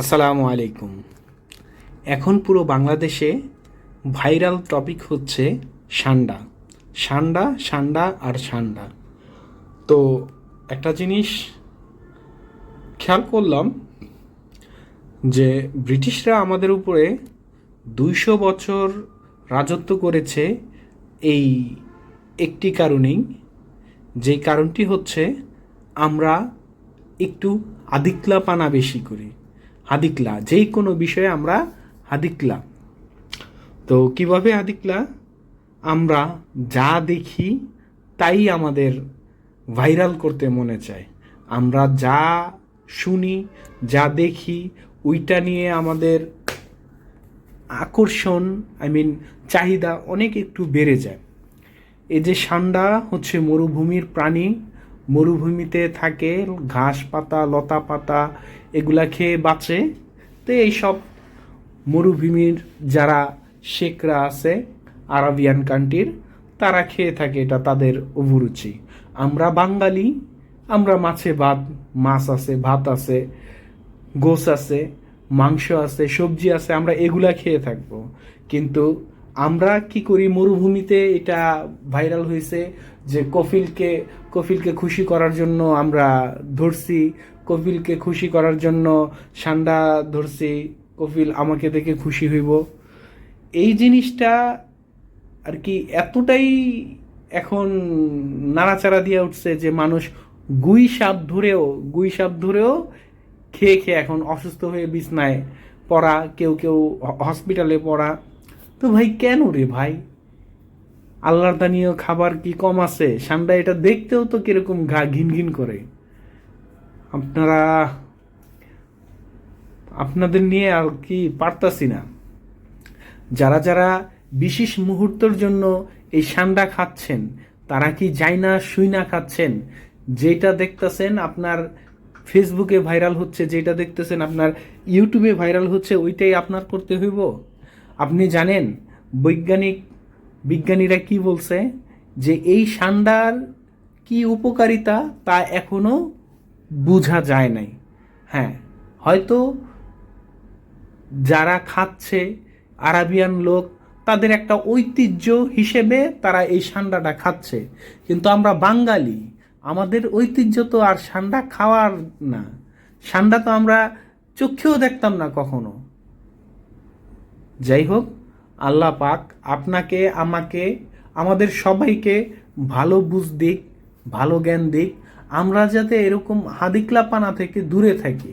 আসসালামু আলাইকুম। এখন পুরো বাংলাদেশে ভাইরাল টপিক হচ্ছে সান্ডা। সান্ডা সান্ডা আর সান্ডা। তো একটা জিনিস খেয়াল করলাম যে ব্রিটিশরা আমাদের উপরে দুইশো বছর রাজত্ব করেছে এই একটি কারণেই। যেই কারণটি হচ্ছে আমরা একটু আদিকলাপানা বেশি করি। হাদিকলা, যেই কোনো বিষয়ে আমরা হাদিকলা। তো কীভাবে হাদিকলা? আমরা যা দেখি তাই আমাদের ভাইরাল করতে মনে চায়। আমরা যা শুনি, যা দেখি, ওইটা নিয়ে আমাদের আকর্ষণ, আই মিন চাহিদা অনেক একটু বেড়ে যায়। এই যে সান্ডা হচ্ছে মরুভূমির প্রাণী মরুভূমিতে থাকে, ঘাস পাতা, লতা পাতা, এগুলা খেয়ে বাঁচে। তো এইসব মরুভূমির যারা শেখরা আছে, আরাবিয়ান কান্ট্রির, তারা খেয়ে থাকে এটা তাদের অভিরুচি। আমরা বাঙালি, আমরা মাছে ভাত, মাছ আছে, ভাত আছে, গোস আছে, মাংস আছে, সবজি আছে, আমরা এগুলা খেয়ে থাকব। কিন্তু আমরা কি করি, মরুভূমিতে এটা ভাইরাল হয়েছে যে কফিলকে কফিলকে খুশি করার জন্য আমরা ধরছি, কফিলকে খুশি করার জন্য সান্ডা ধরছি, কফিল আমাকে দেখে খুশি হইব। এই জিনিসটা আর কি এতটাই এখন নাড়াচাড়া দিয়ে উঠছে যে মানুষ গুই সাপ ধরেও, গুই সাপ ধরেও খেয়ে খেয়ে এখন অসুস্থ হয়ে বিছনায় পড়া, কেউ কেউ হসপিটালে পড়া। তো ভাই কেন রে ভাই? আল্লাহর দানীয় খাবার কি কম আছে? সান্ডা এটা দেখতেও তো কীরকম ঘা ঘিন ঘিন করে। আপনারা, আপনাদের নিয়ে আর কি পারতাছি না। যারা যারা বিশেষ মুহূর্তের জন্য এই সান্ডা খাচ্ছেন, তারা কি যাই না শুই না খাচ্ছেন? যেটা দেখতেছেন আপনার ফেসবুকে ভাইরাল হচ্ছে, যেটা দেখতেছেন আপনার ইউটিউবে ভাইরাল হচ্ছে, ওইটাই আপনার করতে হইব? আপনি জানেন বৈজ্ঞানিক বিজ্ঞানীরা কি বলছে? যে এই সান্ডার কি উপকারিতা তা এখনও বোঝা যায় নাই। হ্যাঁ হয়তো যারা খাচ্ছে আরাবিয়ান লোক, তাদের একটা ঐতিহ্য হিসেবে তারা এই সান্ডাটা খাচ্ছে। কিন্তু আমরা বাঙালি, আমাদের ঐতিহ্য তো আর সান্ডা খাওয়ার না। সান্ডা তো আমরা চোখেও দেখতাম না কখনো। যাই হোক, আল্লাহ পাক আপনাকে, আমাকে, আমাদের সবাইকে ভালো বুঝ দিক, ভালো জ্ঞান দিক। আমরা যাতে এরকম হাদিকলাপানা থেকে দূরে থাকি।